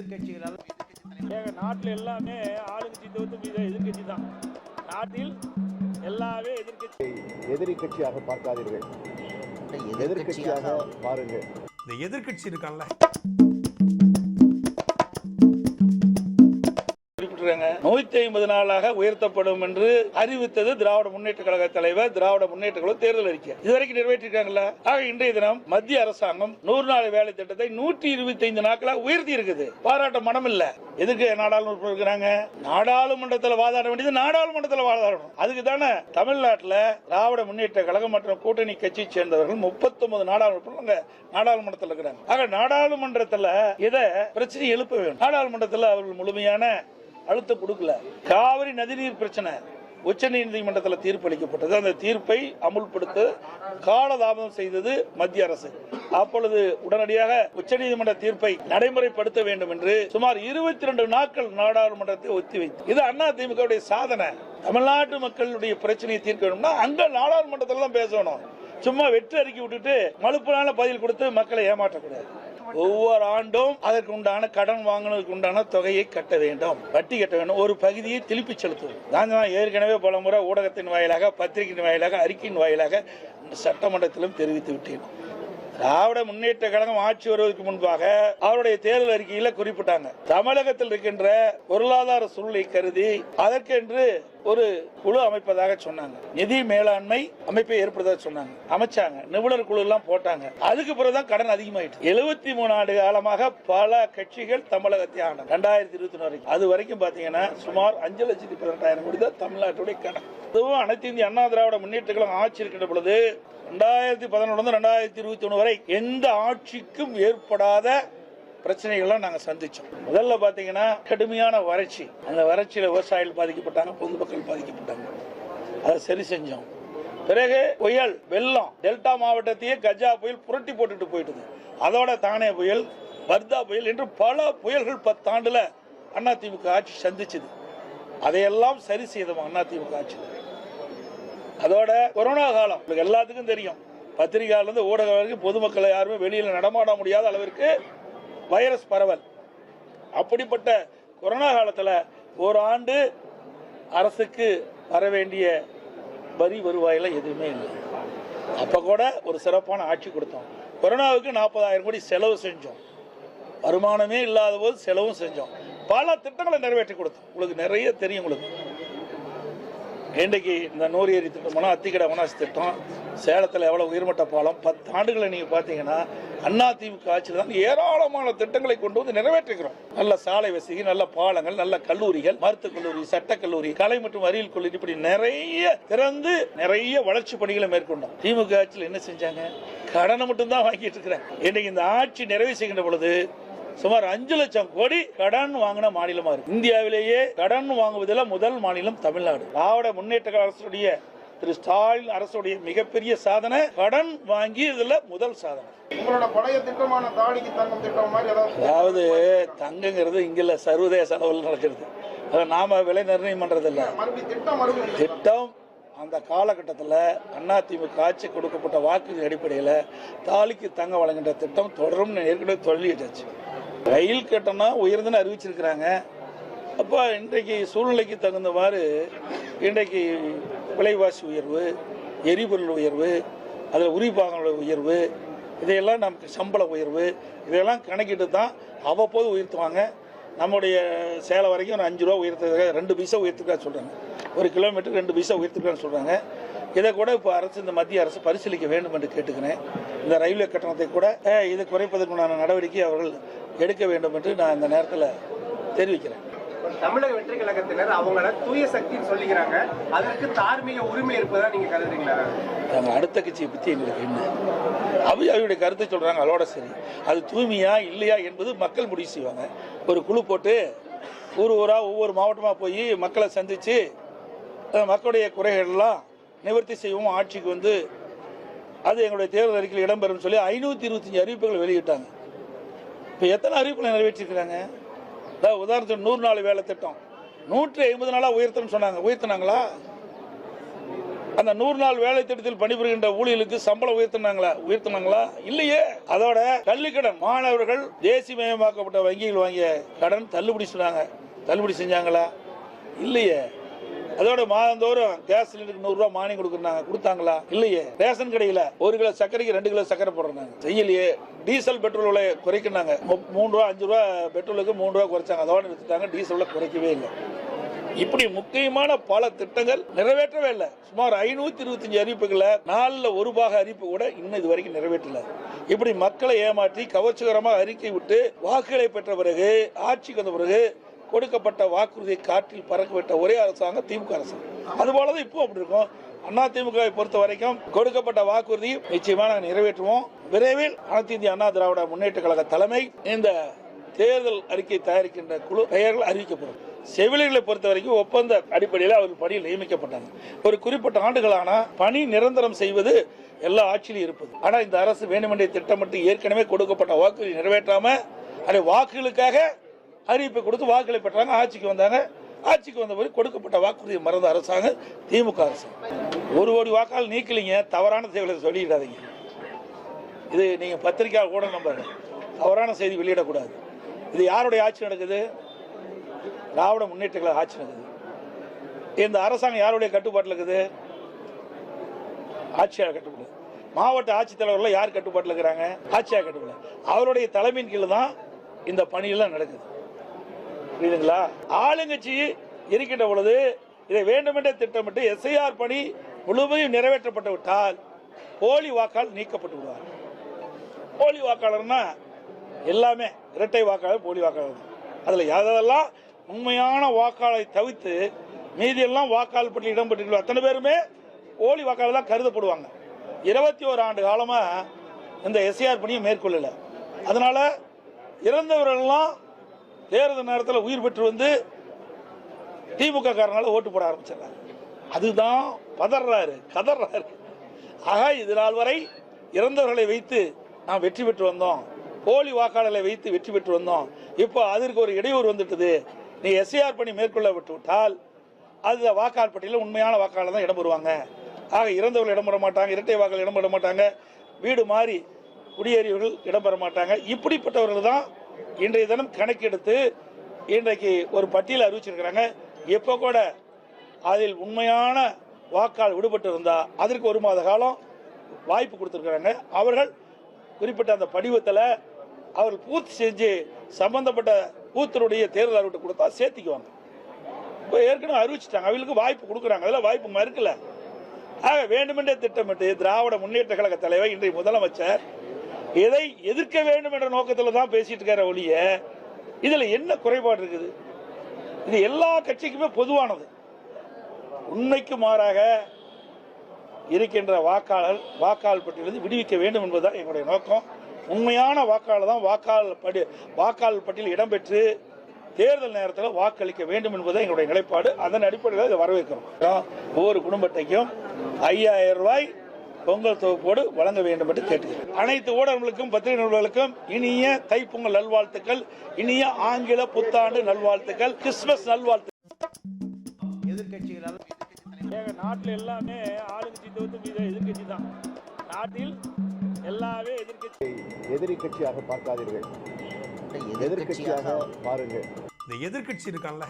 எதிர்க்கட்சிகளால் ஏங்க நாட்டில் எல்லாமே ஆளுங்கட்சி தவிர்த்து மீது எதிர்க்கட்சி தான். நாட்டில் எல்லாமே எதிர்க்கட்சி. எதிரி கட்சியாக பார்க்காதீர்கள். எதிர்க்கட்சியாக பாருங்கள். இந்த எதிர்க்கட்சி இருக்கான்ல. நூத்தி ஐம்பது நாளாக உயர்த்தப்படும் என்று அறிவித்தது திராவிட முன்னேற்ற கழக தலைவர் திராவிட முன்னேற்ற கழக தேர்தல் அறிக்கை. இதுவரைக்கும் நிறைவேற்றிருக்காங்களா ஆக இன்றைய தினம் மத்திய அரசாங்கம் நூறு நாள் வேலை திட்டத்தை நூற்றி இருபத்தி ஐந்து நாட்களாக உயர்த்தி இருக்குது. பாராட்ட மனம் இல்ல எதுக்கு நாடாளுமன்றம் இருக்கிறாங்க? நாடாளுமன்றத்தில் வாதாட வேண்டியது நாடாளுமன்றத்தில் வாதாடணும். அதுக்கு தானே தமிழ்நாட்டில் திராவிட முன்னேற்ற கழகம் மற்றும் கூட்டணி கட்சியை சேர்ந்தவர்கள் முப்பத்தொன்பது நாடாளுமன்ற நாடாளுமன்றத்தில் இருக்கிறாங்க. ஆக நாடாளுமன்றத்தில் இதை பிரச்சனை எழுப்ப வேண்டும். நாடாளுமன்றத்தில் அவர்கள் முழுமையான அழுத்தம் கொடுக்கல. காவிரி நதிநீர் பிரச்சனை உச்ச நீதிமன்றத்தில் தீர்ப்பு அளிக்கப்பட்டது அந்த தீர்ப்பை அமுல்படுத்த காலதாமதம் செய்தது மத்திய அரசு. அப்பொழுது உடனடியாக உச்சநீதிமன்ற தீர்ப்பை நடைமுறைப்படுத்த வேண்டும் என்று சுமார் இருபத்தி ரெண்டு நாட்கள் நாடாளுமன்றத்தை ஒத்திவைத்து இது அண்ணா திமுகவுடைய சாதனை. தமிழ்நாட்டு மக்களுடைய பிரச்சனையை தீர்க்க வேண்டும்னா அங்க நாடாளுமன்றத்தில் தான் பேசணும். சும்மா வெற்றி அறிக்கை விட்டுட்டு மலுப்பு பதில் கொடுத்து மக்களை ஏமாற்றக்கூடாது. ஒவ்வொரு ஆண்டும் அதற்கு உண்டான கடன் வாங்கினதுக்கு உண்டான தொகையை கட்ட வேண்டும். வட்டி கட்ட வேண்டும். ஒரு பகுதியை திருப்பி செலுத்துவோம் நான் ஏற்கனவே பல முறை ஊடகத்தின் வாயிலாக பத்திரிகையின் வாயிலாக அறிக்கையின் வாயிலாக சட்டமன்றத்திலும் தெரிவித்து விட்டேன். திராவிட முன்னேற்ற கழகம் ஆட்சி வருவதற்கு முன்பாக அவருடைய தேர்தல் அறிக்கையில குறிப்பிட்டாங்க. தமிழகத்தில் இருக்கின்ற பொருளாதார சூழ்நிலை கருதி அதற்கென்று ஒரு குழு அமைப்பதாக சொன்னாங்க. நிதி மேலாண்மை அமைப்பை ஏற்படுத்த சொன்னாங்க. அமைச்சாங்க. நிபுணர் குழு எல்லாம் போட்டாங்க. அதுக்கு பிறகுதான் கடன் அதிகமாயிட்டு. எழுபத்தி மூணு ஆண்டு காலமாக பல கட்சிகள் தமிழகத்தை ஆன ரெண்டாயிரத்தி இருபத்தி வரைக்கும். அது வரைக்கும் பாத்தீங்கன்னா சுமார் அஞ்சு லட்சத்தி பதினெட்டாயிரம் கோடி தான் தமிழ்நாட்டுடைய கடன். அதுவும் அனைத்து இந்திய அண்ணா திராவிட முன்னேற்றங்களும் ஆட்சி இருக்கின்ற பொழுது ரெண்டாயிரத்தி பதினொன்று ரெண்டாயிரத்தி இருபத்தி ஒன்று வரை எந்த ஆட்சிக்கும் ஏற்படாத பிரச்சனைகள்லாம் நாங்கள் சந்திச்சோம். முதல்ல பார்த்தீங்கன்னா கடுமையான வறட்சி. அந்த வறட்சியில் விவசாயிகள் பாதிக்கப்பட்டாங்க பொதுமக்கள் பாதிக்கப்பட்டாங்க. அதை சரி செஞ்சோம். பிறகு புயல் வெள்ளம் டெல்டா மாவட்டத்தையே கஜா புயல் புரட்டி போட்டுட்டு போயிட்டுது. அதோட தானே புயல் வர்தா புயல் என்று பல புயல்கள் பத்தாண்டுல அதிமுக ஆட்சி சந்திச்சது. அதையெல்லாம் சரி செய்தோம் அதிமுக ஆட்சியில். அதோட கொரோனா காலம். உங்களுக்கு எல்லாத்துக்கும் தெரியும். பத்திரிகையாளர் ஊடக ஊடகம் வரைக்கும் பொதுமக்களை யாருமே வெளியில் நடமாட முடியாத அளவிற்கு வைரஸ் பரவல். அப்படிப்பட்ட கொரோனா காலத்தில் ஒரு ஆண்டு அரசுக்கு வர வேண்டிய வரி வருவாயில் எதுவுமே இல்லை. அப்போ கூட ஒரு சிறப்பான ஆட்சி கொடுத்தோம். கொரோனாவுக்கு நாற்பதாயிரம் கோடி செலவு செஞ்சோம். வருமானமே இல்லாத போது செலவும் செஞ்சோம். பல திட்டங்களை நிறைவேற்றி கொடுத்தோம். உங்களுக்கு நிறைய தெரியும் உங்களுக்கு. இன்றைக்கு இந்த நூறு ஏரி திட்டம் போனால் அத்திக்கடை அவனாசி திட்டம் சேலத்தில் எவ்வளோ உயர்மட்ட பாலம் பத்து ஆண்டுகளை நீங்கள் பார்த்தீங்கன்னா அண்ணா திமுக ஆட்சியில் தான் ஏராளமான திட்டங்களை கொண்டு வந்து நிறைவேற்றுகிறோம் நல்ல சாலை வசதி நல்ல பாலங்கள் நல்ல கல்லூரிகள் மருத்துவக் கல்லூரி சட்டக் கல்லூரி கலை மற்றும் அறிவியல் கல்லூரி இப்படி நிறைய திறந்து நிறைய வளர்ச்சி பணிகளை மேற்கொண்டோம். திமுக ஆட்சியில் என்ன செஞ்சாங்க? கடனை மட்டும்தான் வாங்கிட்டு இருக்கிறேன். இன்னைக்கு இந்த ஆட்சி நிறைவு செய்கின்ற பொழுது சுமார் அஞ்சு லட்சம் கோடி கடன் வாங்கின மாநிலமா இருக்கு. இந்தியாவிலேயே கடன் வாங்குவதில் முதல் மாநிலம் தமிழ்நாடு. திராவிட முன்னேற்ற அரசுடைய திரு ஸ்டாலின் அரசுடைய மிகப்பெரிய சாதனை கடன் வாங்கி இதுல முதல் சாதனை. அதாவது தங்கங்கிறது இங்க இல்ல சர்வதேச அளவில் நடக்கிறது. அதை நாம விலை நிர்ணயம் பண்றது இல்ல மறுபடியும் திட்டம் அந்த காலகட்டத்தில் அதிமுக ஆட்சி கொடுக்கப்பட்ட வாக்கு அடிப்படையில் தாலிக்கு தங்க வழங்குகின்ற திட்டம் தொடரும் ஏற்கனவே சொல்லிட்டாச்சு ரயில் கட்டணம் உயர்ந்துன்னு அறிவிச்சிருக்கிறாங்க. அப்போ இன்றைக்கு சூழ்நிலைக்கு தகுந்தவாறு இன்றைக்கு விலைவாசி உயர்வு எரிபொருள் உயர்வு அதில் உரிபாகங்களோட உயர்வு இதையெல்லாம் நமக்கு சம்பள உயர்வு இதையெல்லாம் கணக்கிட்டு தான் அவ்வப்போது உயர்த்துவாங்க. நம்முடைய சேலை வரைக்கும் ஒரு அஞ்சு ரூபா உயர்த்துறதுக்காக ரெண்டு பைசா உயர்த்துக்கா சொல்கிறாங்க ஒரு கிலோமீட்டருக்கு ரெண்டு பைசா உயர்த்துக்கான்னு சொல்கிறாங்க இதை கூட இப்போ அரசு இந்த மத்திய அரசு பரிசீலிக்க வேண்டும் என்று கேட்டுக்கிறேன். இந்த ரயில்வே கட்டணத்தை கூட இதை குறைப்பதற்குண்டான நடவடிக்கை அவர்கள் எடுக்க வேண்டும் என்று நான் இந்த நேரத்தில் தெரிவிக்கிறேன். தமிழக வெற்றி கழகத்தினர் அவங்கள தூய சக்தின்னு சொல்லிக்கிறாங்க. அதற்கு தார்மீக உரிமை இருப்பதா நீங்க கருதுறீங்களா? நாங்கள் அடுத்த கட்சியை பற்றி எங்களுக்கு என்ன? அவை அவருடைய கருத்தை சொல்கிறாங்க அதோட சரி. அது தூய்மையா இல்லையா என்பது மக்கள் முடிவு செய்வாங்க. ஒரு குழு போட்டு ஊர் ஊராக ஒவ்வொரு மாவட்டமாக போய் மக்களை சந்தித்து மக்களுடைய குறைகள்லாம் நிவர்த்தி செய்வோம் ஆட்சிக்கு வந்து அது எங்களுடைய தேர்தல் அறிக்கையில் இடம்பெறும் சொல்லி ஐநூற்றி இருபத்தஞ்சி அறிவிப்புகள் வெளியிட்டாங்க. இப்போ எத்தனை அறிவிப்புகளை நிறைவேற்றிருக்கிறாங்க? அதாவது உதாரணத்துக்கு நூறு நாள் வேலை திட்டம். நூற்றி ஐம்பது நாளாக உயர்த்தணும்னு சொன்னாங்க. உயர்த்தினாங்களா? அந்த நூறு நாள் வேலை திட்டத்தில் பணிபுரிகின்ற ஊழியர்களுக்கு சம்பளம் உயர்த்தினாங்களா? உயர்த்தினாங்களா? இல்லையே. அதோட கல்விக்கடன் மாணவர்கள் தேசியமயமாக்கப்பட்ட வங்கிகள் வாங்கிய கடன் தள்ளுபடி சொன்னாங்க. தள்ளுபடி செஞ்சாங்களா? இல்லையே. அதோட மாதந்தோறும் கேஸ் சிலிண்டருக்கு நூறு ரூபாய் மானியம் கொடுக்குறாங்க கொடுத்தாங்களா? இல்லையே. ரேஷன் கடையில ஒரு கிலோ சர்க்கரைக்கு ரெண்டு கிலோ சர்க்கரை போடுறாங்க. செய்யலையே. டீசல் பெட்ரோல் விலை குறைக்கினாங்க மூணு ரூபா அஞ்சு ரூபா பெட்ரோலுக்கு மூணு ரூபா குறைச்சாங்க. அதோட நிறுத்திட்டாங்க. டீசல் குறைக்கவே இல்லை. இப்படி முக்கியமான பல திட்டங்கள் நிறைவேற்றவே இல்லை. சுமார் ஐநூத்தி இருபத்தஞ்சு அறிவிப்புகளை நாலுல ஒரு பாக அறிவிப்பு கூட இன்னும் இது வரைக்கும் நிறைவேற்றல. இப்படி மக்களை ஏமாற்றி கவர்ச்சிகரமாக அறிக்கை விட்டு வாக்குகளை பெற்ற பிறகு ஆட்சிக்கு வந்த பிறகு கொடுக்கப்பட்ட வாக்குறுதியை காற்றில் பறக்கவிட்ட ஒரே அரசாங்கம் திமுக அரசாங்கம். அதுபோலதான் இப்போ அப்படி இருக்கும். அண்ணா திமுகவை பொறுத்த வரைக்கும் கொடுக்கப்பட்ட வாக்குறுதி நிச்சயமா நாங்கள் நிறைவேற்றுவோம். விரைவில் அனைத்து இந்திய அண்ணா திராவிட முன்னேற்ற கழக தலைமை இந்த தேர்தல் அறிக்கை தயாரிக்கின்ற குழு பெயர்கள் அறிவிக்கப்படும். செவிலியர்களை பொறுத்த வரைக்கும் ஒப்பந்த அடிப்படையில் அவர்கள் பணியில் நியமிக்கப்பட்டாங்க. ஒரு குறிப்பிட்ட ஆண்டுகளான பணி நிரந்தரம் செய்வது எல்லா ஆட்சியிலும் இருப்பது. ஆனால் இந்த அரசு வேண்டுமென்றே திட்டமிட்டு ஏற்கனவே கொடுக்கப்பட்ட வாக்குறுதி நிறைவேற்றாம அதை வாக்குகளுக்காக அறிவிப்பை கொடுத்து வாக்குகளை பெற்றாங்க. ஆட்சிக்கு வந்தாங்க. ஆட்சிக்கு வந்த பிறகு கொடுக்கப்பட்ட வாக்குறுதியை மறந்த அரசாங்கம் திமுக அரசு. ஒரு கோடி வாக்கால் நீக்கலிங்க. தவறான செய்திகளை சொல்லிடாதீங்க. இது நீங்கள் பத்திரிக்கை கூட நம்புங்க தவறான செய்தி வெளியிடக்கூடாது. இது யாருடைய ஆட்சி நடக்குது? திராவிட முன்னேற்றங்களை ஆட்சி நடக்குது. இந்த அரசாங்கம் யாருடைய கட்டுப்பாட்டில் இருக்குது? ஆட்சியாளர் கட்டுப்பாடு. மாவட்ட ஆட்சித்தலைவர்கள் யார் கட்டுப்பாட்டில் இருக்கிறாங்க? ஆட்சியாளர் கட்டுப்பாடு. அவருடைய தலைமையின் கீழ் தான் இந்த பணியெல்லாம் நடக்குது. புரியுதுங்களா? ஆளுங்கட்சி இருக்கின்ற பொழுது இதை வேண்டுமென்றே திட்டமிட்டு எஸ்ஐஆர் பணி முழுமையும் நிறைவேற்றப்பட்டு விட்டால் போலி வாக்கால் நீக்கப்பட்டு விடுவார். போலி வாக்காளர்னா எல்லாமே இரட்டை வாக்காளர் போலி வாக்காளர். அதில் அதுல உண்மையான வாக்காளரை தவிர்த்து மீதியெல்லாம் வாக்காளர் பட்டியல் இடம்பெற்று அத்தனை பேருமே போலி வாக்காளர் தான் கருதப்படுவாங்க. இருபத்தி ஒரு ஆண்டு காலமாக இந்த எஸ்ஐஆர் பணியை மேற்கொள்ளலை. அதனால இறந்தவர்கள்லாம் தேர்தல் நேரத்தில் உயிர் பெற்று வந்து திமுக காரனால ஓட்டு போட ஆரம்பிச்சிடறாரு. அதுதான் பதறாரு கதறாரு. ஆக இது நாள் வரை இறந்தவர்களை வைத்து நாம் வெற்றி பெற்று வந்தோம். போலி வாக்காளர்களை வைத்து வெற்றி பெற்று வந்தோம். இப்போ அதற்கு ஒரு இடையூறு வந்துட்டது. நீ எஸ்ஏஆர் பணி மேற்கொள்ள விட்டு விட்டால் அது வாக்காளர் பட்டியலில் உண்மையான வாக்காளர் தான் இடம் பெறுவாங்க. ஆக இறந்தவர்கள் இடம் பெற மாட்டாங்க இரட்டை வாக்காளர் இடம் பெற மாட்டாங்க. வீடு மாறி குடியேறியவர்கள் இடம் பெற மாட்டாங்க. இப்படிப்பட்டவர்கள் தான் இன்றைய தினம் கணக்கெடுத்து இன்றைக்கு ஒரு பட்டியல் அறிவிச்சிருக்கிறாங்க. இப்போ கூட அதில் உண்மையான வாக்காளர் விடுபட்டு இருந்தா அதற்கு ஒரு மாத காலம் வாய்ப்பு கொடுத்துருக்குறாங்க. அவர்கள் குறிப்பிட்ட அந்த படிவத்தில் அவர்கள் பூர்த்தி செஞ்சு சம்பந்தப்பட்ட பூத்தருடைய தேர்தல் அறிவிட்டு கொடுத்தா சேர்த்திக்குவாங்க. இப்போ ஏற்கனவே அறிவிச்சிட்டாங்க. அவங்களுக்கு வாய்ப்பு கொடுக்குறாங்க. அதில் வாய்ப்பு மறுக்கல. ஆக வேண்டுமென்றே திட்டமிட்டு திராவிட முன்னேற்ற கழக தலைவர் இன்றைய முதலமைச்சர் இதை எதிர்க்க வேண்டும் என்ற நோக்கத்தில் தான் பேசிட்டு இருக்கிற ஒழிய இதுல என்ன குறைபாடு இருக்குது? இது எல்லா கட்சிக்குமே பொதுவானது. உண்மைக்கு மாறாக இருக்கின்ற வாக்காளர் வாக்காளர் பட்டியலிருந்து விடுவிக்க வேண்டும் என்பதுதான் எங்களுடைய நோக்கம். உண்மையான வாக்காளர் தான் வாக்காளர் படி வாக்காளர் பட்டியல் இடம்பெற்று தேர்தல் நேரத்தில் வாக்களிக்க வேண்டும் என்பதுதான் எங்களுடைய நிலைப்பாடு. அதன் அடிப்படையில் இதை வரவேற்கிறோம். ஒவ்வொரு குடும்பத்தையும் ஐயாயிரம் ரூபாய் பொங்கல் தொகுப்போடு வழங்க வேண்டும் என்று கேட்டுக்கிறேன். அனைத்து ஊடகங்களுக்கும் பத்திரிகை நிறுவனங்களுக்கும் இனிய தைப்பொங்கல் நல்வாழ்த்துக்கள் இனிய ஆங்கில புத்தாண்டு நல்வாழ்த்துக்கள் கிறிஸ்துமஸ் நல்வாழ்த்து எதிர்கட்சிகளால் நாட்டில் எல்லாமே ஆளுங்கட்சி மீது எதிர்கட்சி தான். நாட்டில் எல்லாமே எதிர்கட்சி எதிரி கட்சியாக பார்க்காதீர்கள் எதிர்க்கட்சியாக பாருங்கள். இந்த எதிர்க்கட்சி இருக்கான்ல.